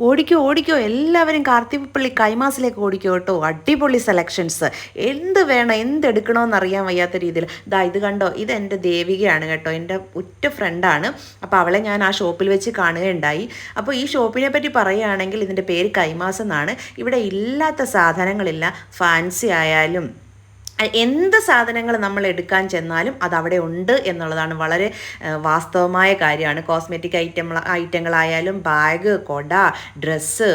ഓടിക്കോ ഓടിക്കോ. എല്ലാവരും കാർത്തിപ്പള്ളി കൈമാസിലേക്ക് ഓടിക്കോ കേട്ടോ. അടിപൊളി സെലക്ഷൻസ് എന്ത് വേണം എന്ത് എടുക്കണമെന്ന് അറിയാൻ വയ്യാത്ത രീതിയിൽ. ദാ ഇത് കണ്ടോ? ഇത് എന്റെ ദേവികയാണ് കേട്ടോ. എന്റെ ഉറ്റ ഫ്രണ്ടാണ് അപ്പോൾ അവളെ ഞാൻ ആ ഷോപ്പിൽ വെച്ച് കാണുകയുണ്ടായി. അപ്പോൾ ഈ ഷോപ്പിനെ പറ്റി പറയുകയാണെങ്കിൽ ഇതിന്റെ പേര് കൈമാസം എന്നാണ്. ഇവിടെ ഇല്ലാത്ത സാധനങ്ങളില്ല. ഫാൻസി ആയാലും എന്ത് സാധനങ്ങൾ നമ്മൾ എടുക്കാൻ ചെന്നാലും അത് അവിടെ ഉണ്ട് എന്നുള്ളതാണ് വളരെ വാസ്തവമായ കാര്യമാണ്. കോസ്മെറ്റിക് ഐറ്റം ഐറ്റങ്ങളായാലും ബാഗ് കൊട ഡ്രസ്സ്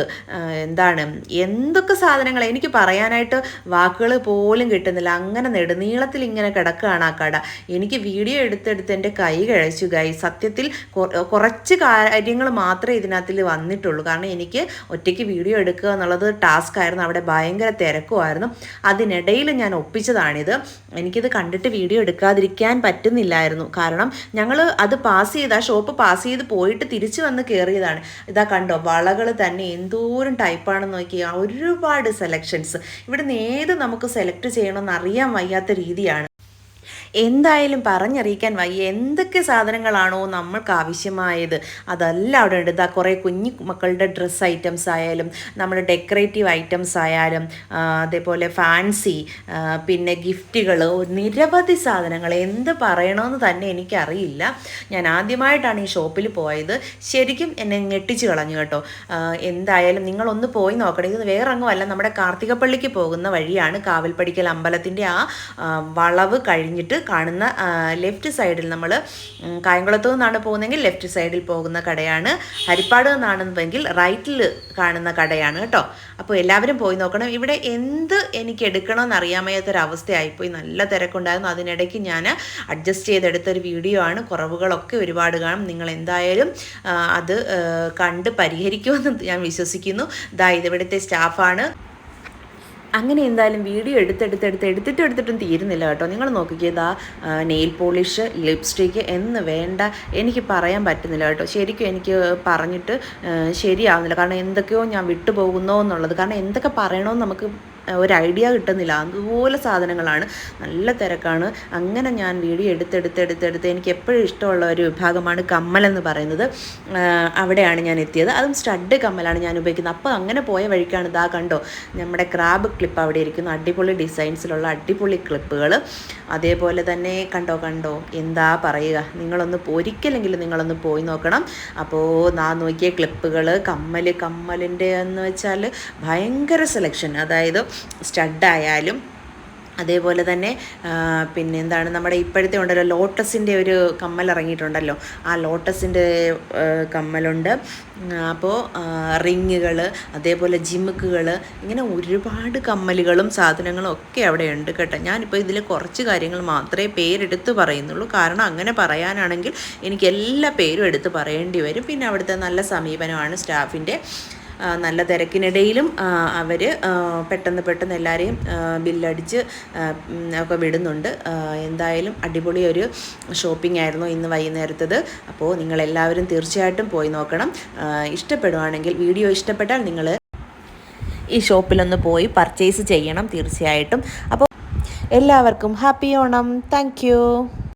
എന്താണ് എന്തൊക്കെ സാധനങ്ങൾ എനിക്ക് പറയാനായിട്ട് വാക്കുകൾ പോലും കിട്ടുന്നില്ല. അങ്ങനെ നെടുനീളത്തിൽ ഇങ്ങനെ കിടക്കുകയാണ് ആ കട. എനിക്ക് വീഡിയോ എടുത്തെടുത്ത് എന്റെ കൈ കഴിച്ചു കൈ സത്യത്തിൽ കുറച്ച് കാര്യങ്ങൾ മാത്രമേ ഇതിനകത്തിൽ വന്നിട്ടുള്ളൂ. കാരണം എനിക്ക് ഒറ്റയ്ക്ക് വീഡിയോ എടുക്കുക എന്നുള്ളത് ടാസ്ക് ആയിരുന്നു. അവിടെ ഭയങ്കര തിരക്കുമായിരുന്നു. അതിനിടയിൽ ഞാൻ ഒപ്പിച്ച് ഒപ്പിച്ചതാണിത് എനിക്കിത് കണ്ടിട്ട് വീഡിയോ എടുക്കാതിരിക്കാൻ പറ്റുന്നില്ലായിരുന്നു. കാരണം ഞങ്ങൾ അത് പാസ് ചെയ്ത് ആ ഷോപ്പ് പാസ് ചെയ്ത് പോയിട്ട് തിരിച്ചു വന്ന് കയറിയതാണ് ഇതാ കണ്ടോ വളകൾ തന്നെ എന്തോരം ടൈപ്പാണെന്ന് നോക്കിയാൽ ഒരുപാട് സെലക്ഷൻസ് ഇവിടുന്ന് ഏത് നമുക്ക് സെലക്ട് ചെയ്യണമെന്ന് അറിയാൻ വയ്യാത്ത രീതിയാണ്. എന്തായാലും പറഞ്ഞറിയിക്കാൻ വയ്യ. എന്തൊക്കെ സാധനങ്ങളാണോ നമ്മൾക്ക് ആവശ്യമായത് അതെല്ലാം അവിടെ ഉണ്ട്. ഇതാ കുറേ കുഞ്ഞു മക്കളുടെ ഡ്രസ്സ് ഐറ്റംസ് ആയാലും നമ്മുടെ ഡെക്കറേറ്റീവ് ഐറ്റംസ് ആയാലും അതേപോലെ ഫാൻസി പിന്നെ ഗിഫ്റ്റുകൾ നിരവധി സാധനങ്ങൾ എന്ത് പറയണമെന്ന് തന്നെ എനിക്കറിയില്ല. ഞാൻ ആദ്യമായിട്ടാണ് ഈ ഷോപ്പിൽ പോയത്. ശരിക്കും എന്നെ ഞെട്ടിച്ച് കളഞ്ഞു കേട്ടോ. എന്തായാലും നിങ്ങളൊന്ന് പോയി നോക്കണം. ഇത് വേറെ അങ്ങുമല്ല നമ്മുടെ കാർത്തികപ്പള്ളിക്ക് പോകുന്ന വഴിയാണ്. കാവൽപ്പടിക്കൽ അമ്പലത്തിന്റെ ആ വളവ് കഴിഞ്ഞിട്ട് കാണുന്ന ലെഫ്റ്റ് സൈഡിൽ നമ്മൾ കായംകുളത്തു നിന്നാണ് പോകുന്നതെങ്കിൽ ലെഫ്റ്റ് സൈഡിൽ പോകുന്ന കടയാണ്. ഹരിപ്പാട് നിന്നാണെന്നുണ്ടെങ്കിൽ റൈറ്റിൽ കാണുന്ന കടയാണ് കേട്ടോ. അപ്പോൾ എല്ലാവരും പോയി നോക്കണം. ഇവിടെ എന്ത് എനിക്ക് എടുക്കണമെന്ന് അറിയാൻ വയ്യാത്തൊരവസ്ഥയായിപ്പോയി നല്ല തിരക്കുണ്ടായിരുന്നു. അതിനിടയ്ക്ക് ഞാൻ അഡ്ജസ്റ്റ് ചെയ്തെടുത്തൊരു വീഡിയോ ആണ്. കുറവുകളൊക്കെ ഒരുപാട് കാണും. നിങ്ങൾ എന്തായാലും അത് കണ്ട് പരിഹരിക്കുമെന്ന് ഞാൻ വിശ്വസിക്കുന്നു. ദാ ഇതിവിടുത്തെ സ്റ്റാഫാണ് അങ്ങനെ എന്തായാലും വീഡിയോ എടുത്തെടുത്ത് എടുത്ത് എടുത്തിട്ട് എടുത്തിട്ടും തീരുന്നില്ല കേട്ടോ. നിങ്ങൾ നോക്കിക്കതാ നെയിൽ പോളിഷ് ലിപ്സ്റ്റിക്ക് എന്ന് വേണ്ട എനിക്ക് പറയാൻ പറ്റുന്നില്ല കേട്ടോ. ശരിക്കും എനിക്ക് പറഞ്ഞിട്ട് ശരിയാവുന്നില്ല. കാരണം എന്തൊക്കെയോ ഞാൻ വിട്ടുപോകുന്നോ എന്നുള്ളത്. കാരണം എന്തൊക്കെ പറയണമെന്ന് നമുക്ക് ഒരു ഐഡിയ കിട്ടുന്നില്ല. അതുപോലെ സാധനങ്ങളാണ്. നല്ല തിരക്കാണ്. അങ്ങനെ ഞാൻ വീഡിയോ എടുത്തെടുത്തെടുത്തെടുത്ത് എനിക്ക് എപ്പോഴും ഇഷ്ടമുള്ള ഒരു വിഭാഗമാണ് കമ്മൽ എന്ന് പറയുന്നത്. അവിടെയാണ് ഞാൻ എത്തിയത്. അതും സ്റ്റഡ് കമ്മലാണ് ഞാൻ ഉപയോഗിക്കുന്നത്. അപ്പോൾ അങ്ങനെ പോയ വഴിക്കാണ് ഇതാ കണ്ടോ നമ്മുടെ ക്രാബ് ക്ലിപ്പ് അവിടെ ഇരിക്കുന്നു. അടിപൊളി ഡിസൈൻസിലുള്ള അടിപൊളി ക്ലിപ്പുകൾ അതേപോലെ തന്നെ കണ്ടോ കണ്ടോ എന്താ പറയുക? നിങ്ങളൊന്ന് ഒരിക്കലെങ്കിലും നിങ്ങളൊന്ന് പോയി നോക്കണം. അപ്പോൾ നാ നോക്കിയ ക്ലിപ്പുകൾ കമ്മൽ കമ്മലിന്റെ എന്ന് വെച്ചാൽ ഭയങ്കര സെലക്ഷൻ അതായത് സ്റ്റഡായാലും അതേപോലെ തന്നെ പിന്നെ എന്താണ് നമ്മുടെ ഇപ്പോഴത്തെ ഉണ്ടല്ലോ ലോട്ടസിന്റെ ഒരു കമ്മൽ ഇറങ്ങിയിട്ടുണ്ടല്ലോ. ആ ലോട്ടസിന്റെ കമ്മലുണ്ട്. അപ്പോൾ റിങ്ങുകൾ അതേപോലെ ജിമുക്കുകൾ ഇങ്ങനെ ഒരുപാട് കമ്മലുകളും സാധനങ്ങളും ഒക്കെ അവിടെ ഉണ്ട് കേട്ടോ. ഞാനിപ്പോൾ ഇതിൽ കുറച്ച് കാര്യങ്ങൾ മാത്രമേ പേരെടുത്ത് പറയുന്നുള്ളൂ. കാരണം അങ്ങനെ പറയാനാണെങ്കിൽ എനിക്ക് എല്ലാ പേരും എടുത്ത് പറയേണ്ടി വരും. പിന്നെ അവിടുത്തെ നല്ല സമീപനമാണ് സ്റ്റാഫിന്റെ നല്ല തിരക്കിനിടയിലും അവർ പെട്ടെന്ന് പെട്ടെന്ന് എല്ലാവരെയും ബില്ലടിച്ച് ഒക്കെ വിടുന്നുണ്ട്. എന്തായാലും അടിപൊളി ഒരു ഷോപ്പിംഗ് ആയിരുന്നു ഇന്ന് വൈകുന്നേരത്തത്. അപ്പോൾ നിങ്ങളെല്ലാവരും തീർച്ചയായിട്ടും പോയി നോക്കണം. ഇഷ്ടപ്പെടുവാണെങ്കിൽ വീഡിയോ ഇഷ്ടപ്പെട്ടാൽ നിങ്ങൾ ഈ ഷോപ്പിലൊന്ന് പോയി പർച്ചേസ് ചെയ്യണം തീർച്ചയായിട്ടും. അപ്പോൾ എല്ലാവർക്കും ഹാപ്പി ഓണം. താങ്ക്